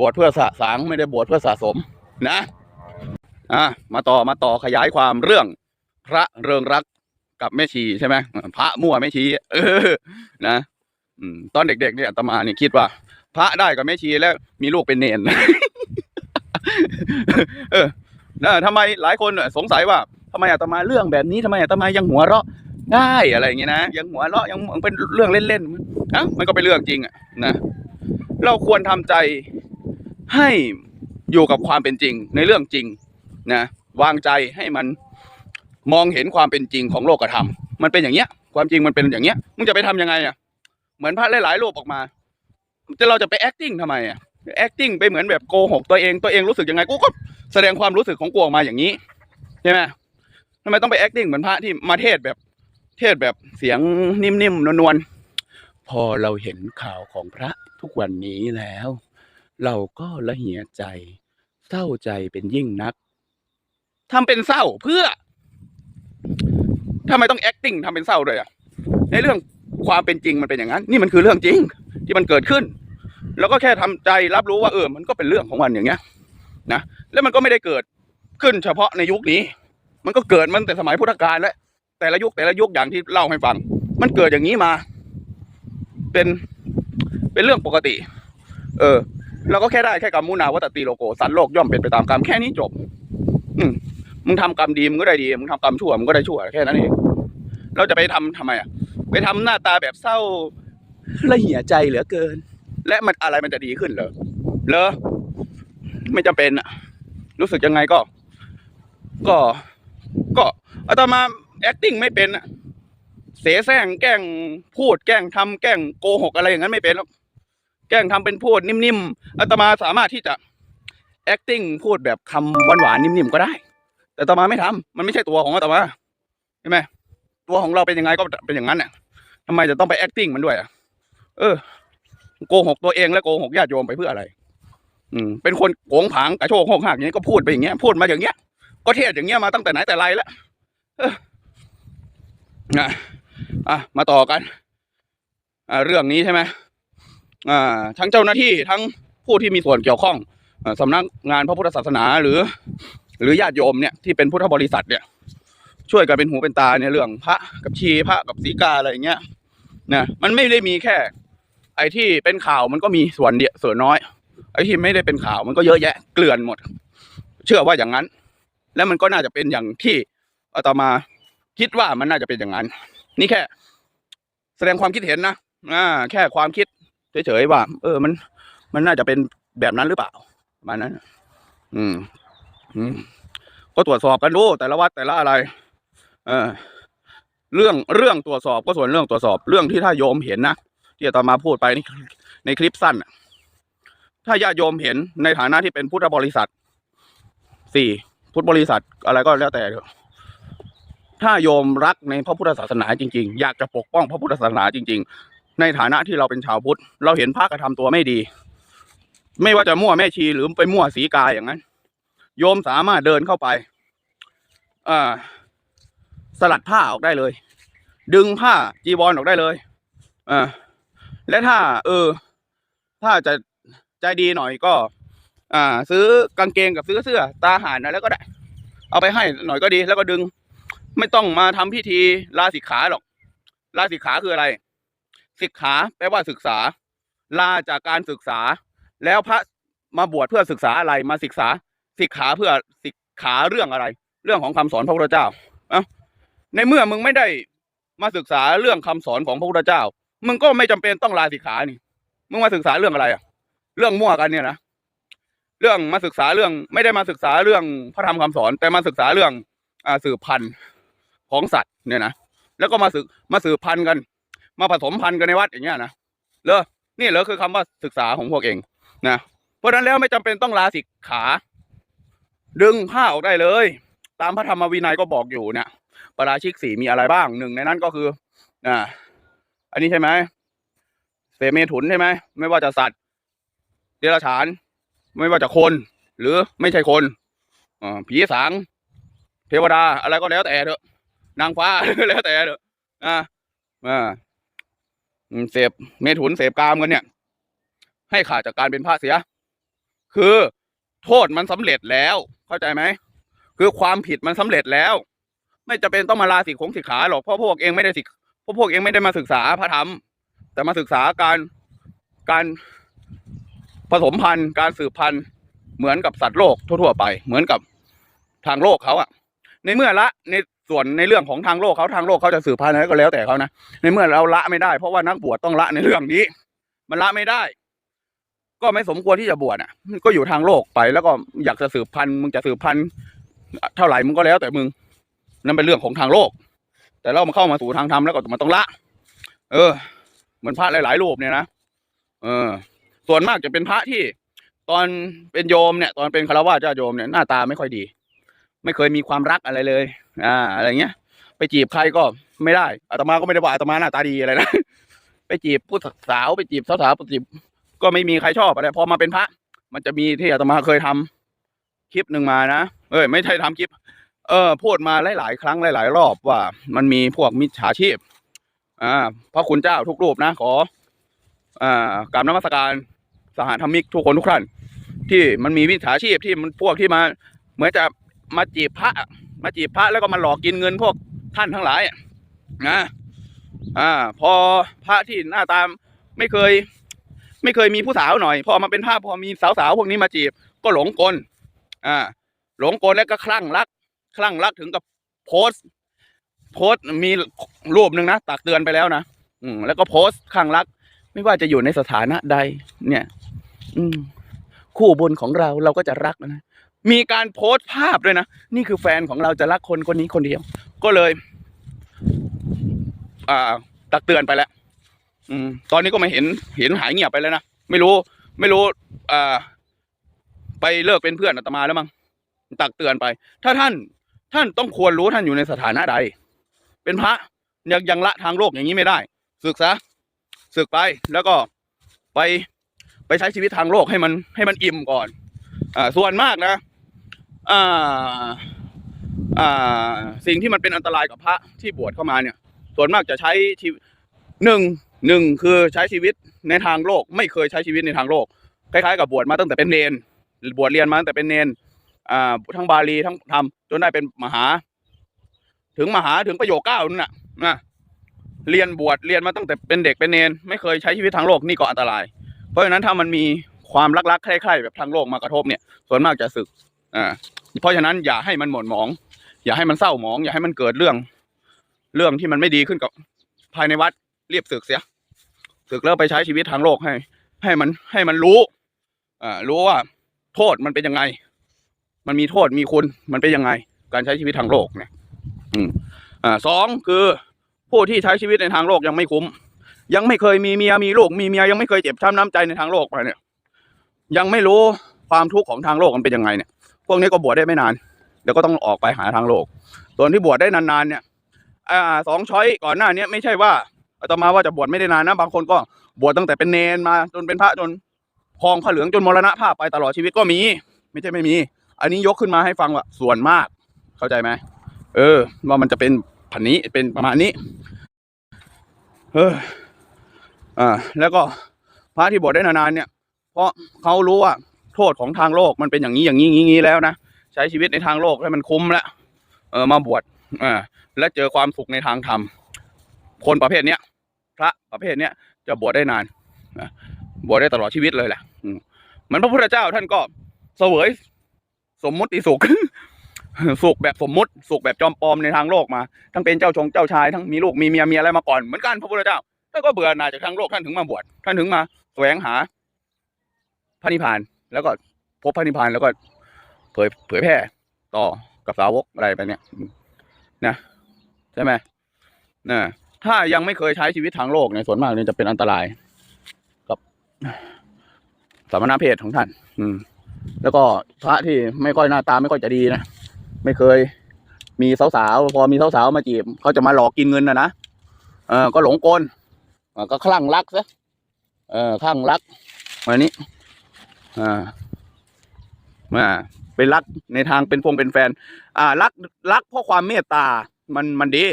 บวชเพื่อสะสางไม่ได้บวชเพื่อสะสมนะอะมาต่อมาต่อขยายความเรื่อง พระเริงรักกับแม่ชีใช่ไหมพระมั่วแม่ชีเออนะตอนเด็กๆเนี่ยอาตมาเนี่ยคิดว่า พระได้กับแม่ชีแล้วมีลูกเป็นเนนเออนะทำไมหลายคนสงสัยว่าทำไมอาตมาเรื่องแบบนี้ทำไมอาตมายังหัวเราะได้อะไรอย่างเงี้ยนะยังหัวเราะยังเป็นเรื่องเล่นๆนะมันก็เป็นเรื่องจริงอะนะเราควรทำใจ ให้อยู่กับความเป็นจริงในเรื่องจริงนะวางใจให้มันมองเห็นความเป็นจริงของโลกธรรมมันเป็นอย่างเงี้ย ความจริงมันเป็นอย่างเงี้ยมึงจะไปทำยังไงอะเหมือนพระหลายๆรูปออกมาจะเราจะไป acting ทำไมอะ acting ไปเหมือนแบบโกหกตัวเองตัวเองรู้สึกยังไงกูก็แสดงความรู้สึกของกูออกมาอย่างนี้ใช่ไหมทำไมต้องไป acting เหมือนพระที่มาเทศแบบ เทศแบบเสียงนิ่มๆนวลๆพอเราเห็นข่าวของพระทุกวันนี้แล้ว เราก็ละเหียใจ เศร้าใจเป็นยิ่งนักทำเป็นเศร้าเพื่อทำไมต้อง acting ทำเป็นเศร้าเลยอะในเรื่องความเป็นจริงมันเป็นอย่างนั้น นี่มันคือเรื่องจริงที่มันเกิดขึ้น แล้วก็แค่ทำใจรับรู้ว่าเออ มันก็เป็นเรื่องของมันอย่างเงี้ย นะ แล้วมันก็ไม่ได้เกิดขึ้นเฉพาะในยุคนี้ มันก็เกิดมันแต่สมัยพุทธกาลแล้วแต่ละยุคแต่ละยุคอย่างที่เล่าให้ฟัง มันเกิดอย่างนี้มา เป็นเป็นเรื่องปกติ เออ เราก็แค่ได้แค่กรรมมุนาวัตติโลโกสันโลกย่อมเป็นไปตามกรรมแค่นี้จบ อืมึงทำกรรมดีมึงก็ได้ดีมึงทำกรรมชั่วมึงก็ได้ชั่วแค่นั้นเองเราจะไปทำทำไมอะไปทำหน้าตาแบบเศร้าละเหี่ยใจเหลือเกิน และมันอะไรมันจะดีขึ้นเหรอเหรอไม่จำเป็นอะ รู้สึกยังไงก็ ก็ ก็อาตมา acting ไม่เป็นอะเสแสร้งแกล้งพูดแกล้งทำแกล้งโกหกอะไรอย่างนั้นไม่เป็นหรอก แกล้งทำเป็นพูดนิ่มๆอาตมาสามารถที่จะ acting พูดแบบคำหวานๆนิ่มๆก็ได้ แต่อาตมาไม่ทำมันไม่ใช่ตัวของอาตมาใช่ไหมตัวของเราเป็นยังไงก็เป็นอย่างนั้นน่ะทำไมจะต้องไป acting มันด้วยอะ เออ โกหกตัวเองและโกหกญาติโยมไปเพื่ออะไร อืม เป็นคนโกงผางกระโชกโหกหักอย่างนี้ก็พูดไปอย่างเงี้ย พูดมาอย่างเงี้ย ก็เทศอย่างเงี้ยมาตั้งแต่ไหนแต่ไรแล้วเออนะอะ มาต่อกัน อ่าเรื่องนี้ใช่ไหม ทั้งเจ้าหน้าที่ทั้งผู้ที่มีส่วนเกี่ยวข้องอ่าสำนักงานพระพุทธศาสนาหรือ หรือญาติโยมเนี่ยที่เป็นพุทธบริษัทเนี่ย ช่วยกันเป็นหูเป็นตาในเรื่องพระกับชีพระกับศีกาอะไรอย่างเงี้ยนะมันไม่ได้มีแค่ ไอ้ที่เป็นข่าวมันก็มีส่วนเดียวส่วนน้อย ไอ้ที่ไม่ได้เป็นข่าวมันก็เยอะแยะเกลื่อนหมด เชื่อว่าอย่างนั้น แล้วมันก็น่าจะเป็นอย่างที่อาตมาคิดว่ามันน่าจะเป็นอย่างนั้น นี่แค่ แสดงความคิดเห็นนะอ่าแค่ความคิด เฉยๆว่า เออ มัน มันน่าจะเป็นแบบนั้นหรือเปล่าประมาณนั้น อืม อืม ก็ตรวจสอบกันดูแต่ละวัดแต่ละอะไร เออ เรื่องเรื่องตรวจสอบก็ส่วนเรื่องตรวจสอบเรื่องที่ถ้าโยมเห็นนะที่อาตมาพูดไปในในคลิปสั้นถ้าญาติโยมเห็นในฐานะที่เป็นพุทธบริษัทสี่พุทธบริษัทอะไรก็แล้วแต่ถ้าโยมรักในพระพุทธศาสนาจริงๆ อยากจะปกป้องพระพุทธศาสนาจริงๆ ในฐานะที่เราเป็นชาวพุทธ เราเห็นพระกระทำตัวไม่ดี ไม่ว่าจะมั่วแม่ชีหรือไปมั่วสีกายอย่างนั้น โยมสามารถเดินเข้าไปอ่าสลัดผ้าออกได้เลย ดึงผ้าจีวรออกได้เลยอ่าและถ้า เออ ถ้าจะใจดีหน่อยก็ อ่า ซื้อกางเกงกับซื้อเสื้อ ตาหารอะไรก็ได้ เอาไปให้หน่อยก็ดีแล้วก็ดึง ไม่ต้องมาทำพิธีลาสิกขาหรอกลาสิกขาคืออะไร สิกขาแปลว่าศึกษา ลาจากการศึกษา แล้วพระมาบวชเพื่อศึกษาอะไรมาศึกษาสิกขาเพื่อสิกขาเรื่องอะไร เรื่องของคำสอนพระพุทธเจ้าเอ้าในเมื่อมึงไม่ได้มาศึกษาเรื่องคำสอนของพระพุทธเจ้า มึงก็ไม่จำเป็นต้องลาสิกขานี่ มึงมาศึกษาเรื่องอะไรอะเรื่องมั่วกันเนี่ยนะเรื่องมาศึกษาเรื่องไม่ได้มาศึกษาเรื่องพระธรรมคำสอน แต่มาศึกษาเรื่องอสืบพันธุ์ของสัตว์เนี่ยนะแล้วก็มาสืบมาสืบพันธุ์กัน มาผสมพันธุ์กันในวัดอย่างเงี้ยนะเลอนี่เหรอคือคำว่าศึกษาของพวกเองนะเพราะฉะนั้นแล้วไม่จำเป็นต้องลาสิกขา ดึงผ้าออกได้เลย ตามพระธรรมวินัยก็บอกอยู่เนี่ยปาราชิกสี่มีอะไรบ้างหนึ่งในนั้นก็คืออ่าอันนี้ใช่ไหมเสเมถุนใช่ไหมไม่ว่าจะสัตว์เดรัจฉาน ไม่ว่าจะคน หรือไม่ใช่คนอผีสางเทวดาอะไรก็แล้วแต่เถอะนางฟ้าแล้วแต่เถอะอ่าอ่า เสพเมถุนเสพกามกันเนี่ย ให้ขาดจากการเป็นพระเสีย คือโทษมันสำเร็จแล้ว เข้าใจไหมคือความผิดมันสำเร็จแล้ว ไม่จะเป็นต้องมาลาสิกของสิกขาหรอกเพราะพวกเองไม่ได้สิกพราะพวกเองไม่ได้มาศึกษาพระธรรม แต่มาศึกษาการการผสมพันธุ์ การสืบพันธุ์เหมือนกับสัตว์โลกทั่ว ๆ ไป เหมือนกับทางโลกเขาอะในเมื่อละใน ส่วนในเรื่องของทางโลกเขาทางโลกเขาจะสืบพันธุ์อะไรก็แล้วแต่เขานะในเมื่อเราละไม่ได้เพราะว่านักบวชต้องละในเรื่องนี้ มันละไม่ได้ ก็ไม่สมควรที่จะบวชอะก็อยู่ทางโลกไปแล้วก็อยากจะสืบพันธุ์มึงจะสืบพันธุ์เท่าไหร่มึงก็แล้วแต่มึงนั่นเป็นเรื่องของทางโลก แต่เรามาเข้ามาสู่ทางธรรมแล้วก็มันต้องละ เออเหมือนพระหลายๆรูปเนี่ยนะเออ ส่วนมากจะเป็นพระที่ ตอนเป็นโยมเนี่ย ตอนเป็นคารวะเจ้าโยมเนี่ยหน้าตาไม่ค่อยดี ไม่เคยมีความรักอะไรเลย อ่า อะไรเงี้ย ไปจีบใครก็ไม่ได้อาตมาก็ไม่ได้ว่าอาตมาหน้าตาดีอะไรนะ ไปจีบผู้สาวไปจีบสาวๆไปจีบ ก็ไม่มีใครชอบอะไร พอมาเป็นพระ มันจะมีที่อาตมาเคยทำคลิปหนึ่งมานะ เอ้ย ไม่ใช่ทำคลิป เออ พูดมาหลายๆครั้งหลาย ๆ รอบว่า มันมีพวกมิจฉาชีพ อ่า พระคุณเจ้าทุกรูปนะ ขอ อ่ากราบนมัสการสหธรรมิกทุกคนทุกท่านที่มันมีมิจฉาชีพที่มันพวกที่มา เหมือนจะ มาจีบพระมาจีบพระแล้วก็มาหลอกกินเงินพวกท่านทั้งหลายนะอ่า พอพระที่หน้าตามไม่เคย ไม่เคยมีผู้สาวหน่อย พอมาเป็นภาพพอมีสาวๆพวกนี้มาจีบ ก็หลงกลอ่า หลงกลแล้วก็คลั่งรัก คลั่งรักถึงกับโพสโพสมีรูปหนึ่งนะตักเตือนไปแล้วนะอืมแล้วก็โพสคลั่งรัก ไม่ว่าจะอยู่ในสถานะใด เนี่ย อืมคู่บุญของเราเราก็จะรักนะ มีการโพสต์ภาพด้วยนะ นี่คือแฟนของเราจะรักคนคนนี้คนเดียว ก็เลย อ่า ตักเตือนไปแล้ว อืม ตอนนี้ก็ไม่เห็นเห็นหายเงียบไปแล้วนะ ไม่รู้ ไม่รู้ อ่า ไปเลิกเป็นเพื่อนอาตมาแล้วมั้งตักเตือนไป ถ้าท่าน ท่านต้องควรรู้ท่านอยู่ในสถานะใด เป็นพระยังยังละทางโลกอย่างนี้ไม่ได้ ศึกซะศึกไปแล้วก็ไปไปใช้ชีวิตทางโลกให้มันให้มันอิ่มก่อน อ่า ส่วนมากนะ สิ่งที่มันเป็นอันตรายกับพระที่บวชเข้ามาเนี่ย ส่วนมากจะใช้ชีวิตหนึ่งหนึ่งคือใช้ชีวิตในทางโลก ไม่เคยใช้ชีวิตในทางโลก คล้ายๆกับบวชมาตั้งแต่เป็นเนนบวชเรียนมาตั้งแต่เป็นเนนอ่าทั้งบาลีทั้งธรรมจนได้เป็นมหา ถึงมหาถึงประโยคเก้านั่นนะนะเรียนบวชเรียนมาตั้งแต่เป็นเด็กเป็นเนน ไม่เคยใช้ชีวิตทางโลกนี่ก็อันตราย เพราะฉะนั้นถ้ามันมีความรักๆใคร่ๆแบบทางโลกมากระทบเนี่ย ส่วนมากจะสึกอ่า เพราะฉะนั้นอย่าให้มันหม่นหมอง อย่าให้มันเศร้าหมอง อย่าให้มันเกิดเรื่อง เรื่องที่มันไม่ดีขึ้นกับภายในวัดเรียบศึกเสียศึกแล้วไปใช้ชีวิตทางโลกให้ ให้มันให้มันรู้อ่ารู้ว่า โทษมันเป็นยังไง มันมีโทษมีคุณมันเป็นยังไง การใช้ชีวิตทางโลกเนี่ยอืมอ่าสองคือผู้ที่ใช้ชีวิตในทางโลกยังไม่คุ้ม ยังไม่เคยมีเมียมีลูกมีเมียยังไม่เคยเจ็บช้ำน้ำใจในทางโลกมาเนี่ย ยังไม่รู้ความทุกข์ของทางโลกมันเป็นยังไงเนี่ย พวกนี้ก็บวชได้ไม่นาน เดี๋ยวก็ต้องออกไปหาทางโลก ส่วนที่บวชได้นานๆเนี่ยอ่าสองช้อยก่อนหน้าเนี้ยไม่ใช่ว่าอาตมาว่าจะบวชไม่ได้นานนะบางคนก็บวชตั้งแต่เป็นเนนมาจนเป็นพระจนพองผ้าเหลืองจนมรณะภาพไปตลอดชีวิตก็มี ไม่ใช่ไม่มี อันนี้ยกขึ้นมาให้ฟังว่าส่วนมาก เข้าใจไหมเออ ว่ามันจะเป็นผันนี้เป็นประมาณนี้ เอออ่าแล้วก็พระที่บวชได้นานๆเนี่ย เพราะเขารู้ว่า ทษของทางโลกมันเป็นอย่างนี้อย่างนี้อย่างนี้แล้วนะใช้ชีวิตในทางโลกให้มันคุ้มแล้วเออมาบวชอ่าและเจอความสุขในทางธรรมคนประเภทเนี้ยพระประเภทเนี้ยจะบวชได้นานบวชได้ตลอดชีวิตเลยแหละอืมเหมือนพระพุทธเจ้าท่านก็เสวยสมมุติสุขสุขแบบสมมุติสุขแบบจอมปลอมในทางโลกมา ทั้งเป็นเจ้าชงเจ้าชายทั้งมีลูกมีเมียมีอะไรมาก่อนเหมือนกันพระพุทธเจ้าท่านก็เบื่อหน่ายจากทางโลกท่านถึงมาบวชท่านถึงมาแสวงหาพระนิพพาน แล้วก็พบพระนิพพานแล้วก็เผยเผยแพร่ต่อกับสาวกอะไรไปเนี่ยนะใช่ไหมนะถ้ายังไม่เคยใช้ชีวิตทางโลกในยส่วนมากเนี่ยจะเป็นอันตราย กับสามณเพศของท่าน อืม แล้วก็พระที่ไม่ค่อยหน้าตาไม่ค่อยจะดีนะไม่เคยมีสาวๆพอมีสาวๆมาจีบเขาจะมาหลอกกินเงินนะนะเออก็หลงกลก็คลั่งรักซะเออคลั่งรักวันนี้ อ่ามาเป็นรักในทางเป็นพงเป็นแฟน อ่า รักรักเพราะความเมตตา มันมันดี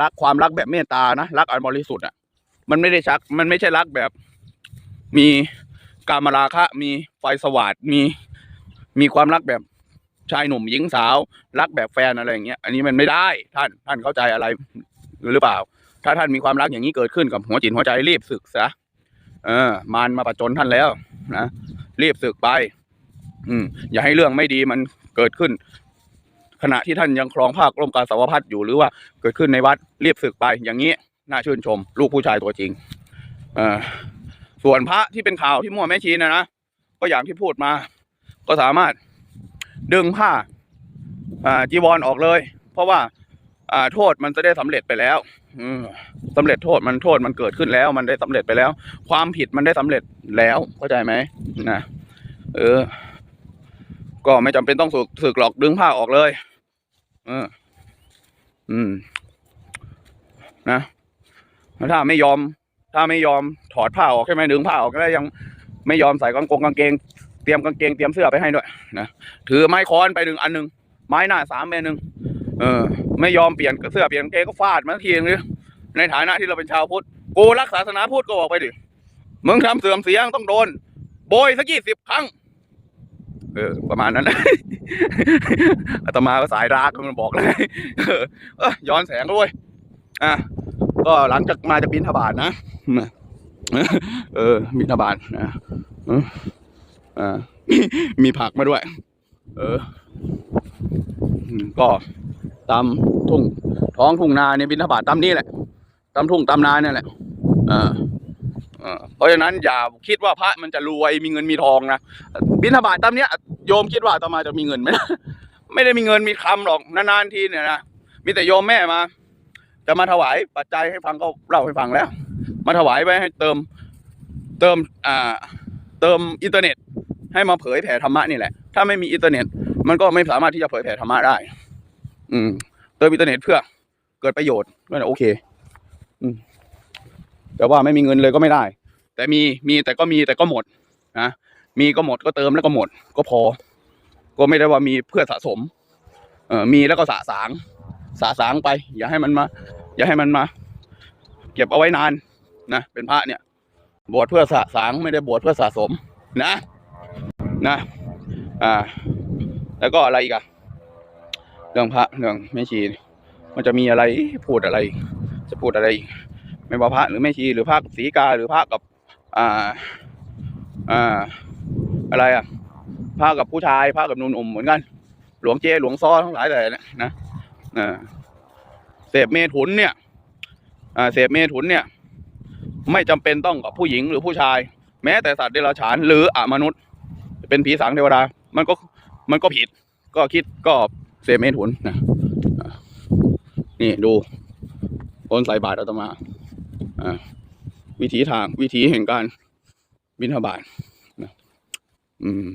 รักความรักแบบเมตตานะรักอันบริสุทธิ์อะ มันไม่ได้ชัก มันไม่ใช่รักแบบ มีการมาราคะ มีไฟสวัสดมีมีความรักแบบชายหนุ่มหญิงสาว รักแบบแฟนอะไรอย่างเงี้ยอันนี้มันไม่ได้ท่านท่านเข้าใจอะไรหรือเปล่า ถ้าท่านมีความรักอย่างนี้เกิดขึ้นกับหัวจิตหัวใจรีบศึกซะเออ มารมาประจนท่านแล้วนะ รีบศึกไป อืม อย่าให้เรื่องไม่ดีมันเกิดขึ้น ขณะที่ท่านยังครองภาคร่มกาสาวพัดอยู่หรือว่าเกิดขึ้นในวัดรีบศึกไป อย่างนี้น่าชื่นชม ลูกผู้ชายตัวจริงเออส่วนพระที่เป็นข่าวที่มั่วแม่ชีนะนะก็อย่างที่พูดมา ก็สามารถดึงผ้าจีวรออกเลย เพราะว่า โทษมันจะได้สำเร็จไปแล้วอืมสำเร็จโทษมันโทษมันเกิดขึ้นแล้ว มันได้สำเร็จไปแล้ว ความผิดมันได้สำเร็จแล้วเข้าใจไหมนะเออ ก็ไม่จำเป็นต้องสึกสึกหรอกดึงผ้าออกเลย เออ อืม นะถ้าไม่ยอม ถ้าไม่ยอมถอดผ้าออกใช่ไหมดึงผ้าออกก็ได้ยังไม่ยอมใส่กางกงกางเกงเตรียมกางเกงเตรียมเสื้อไปให้ด้วยนะถือไม้ค้อนไปหนึ่งอันหนึ่งไม้หน้าสามเมตรหนึ่ง เออ ไม่ยอมเปลี่ยนเสื้อเปลี่ยนกางเกงก็ฟาดมาทีนึงในฐานะที่เราเป็นชาวพุทธกูรักศาสนาพุทธก็บอกไปดิมึงทำเสื่อมเสียงต้องโดน โบยสักยี่สิบครั้ง เออ ประมาณนั้นอาตมาก็สายรักมันบอกเลยเออย้อนแสงด้วยอะก็หลังจากมาจากบินทบาทนะเออบินทบาทนะอ่ามีผักมาด้วย เออ ก็ ตามทุ่งท้องทุ่งนาเนี่ยบินทบาทตามนี้แหละตามทุ่งตามนาเนี่ยแหละเออเออเพราะฉะนั้นอย่าคิดว่าพระมันจะรวยมีเงินมีทองนะบินทบาทตามเนี้ยโยมคิดว่าอาตมาจะมีเงินไหมไม่ได้มีเงินมีคำหรอกนานๆทีเนี่ยนะมีแต่โยมแม่มา จะมาถวายปัจจัยให้ฟังก็เล่าให้ฟังแล้ว มาถวายไว้ให้เติมเติมอ่าเติมอินเทอร์เน็ต ให้มาเผยแผ่ธรรมะนี่แหละ ถ้าไม่มีอินเทอร์เน็ต มันก็ไม่สามารถที่จะเผยแผ่ธรรมะได้ อืม เติมอินเทอร์เน็ตเพื่อเกิดประโยชน์ก็โอเค อืม แต่ว่าไม่มีเงินเลยก็ไม่ได้ แต่มีมีแต่ก็มีแต่ก็หมดนะมีก็หมดก็เติมแล้วก็หมด ก็พอ ก็ไม่ได้ว่ามีเพื่อสะสม เออมีแล้วก็สะสาง สะสางไป อย่าให้มันมา อย่าให้มันมา เก็บเอาไว้นานนะเป็นพระเนี่ย บวชเพื่อสะสางไม่ได้บวชเพื่อสะสม นะ นะ อ่า แล้วก็อะไรอีกอะ เรื่องพระเรื่องแม่ชี มันจะมีอะไรพูดอะไร จะพูดอะไร ไม่ว่าพระหรือแม่ชีหรือพระกับศรีกาหรือพระกับอ่าอ่าอะไรอะพระกับผู้ชายพระกับนุ่มๆเหมือนกัน หลวงเจหลวงซ้อทั้งหลายแต่นี่ยนะอ่าเสพเมถุนเนี่ยอ่าเสพเมถุนเนี่ย ไม่จำเป็นต้องกับผู้หญิงหรือผู้ชาย แม้แต่สัตว์เดรัจฉานหรืออมนุษย์ เป็นผีสางเทวดา มันก็มันก็ผิด ก็คิดก็ เซมเอทุนนะอ่านี่ดูคนใส่บาตรอาตมาอ่าวิถีทางวิถีแห่งการบิณฑบาตนะอืม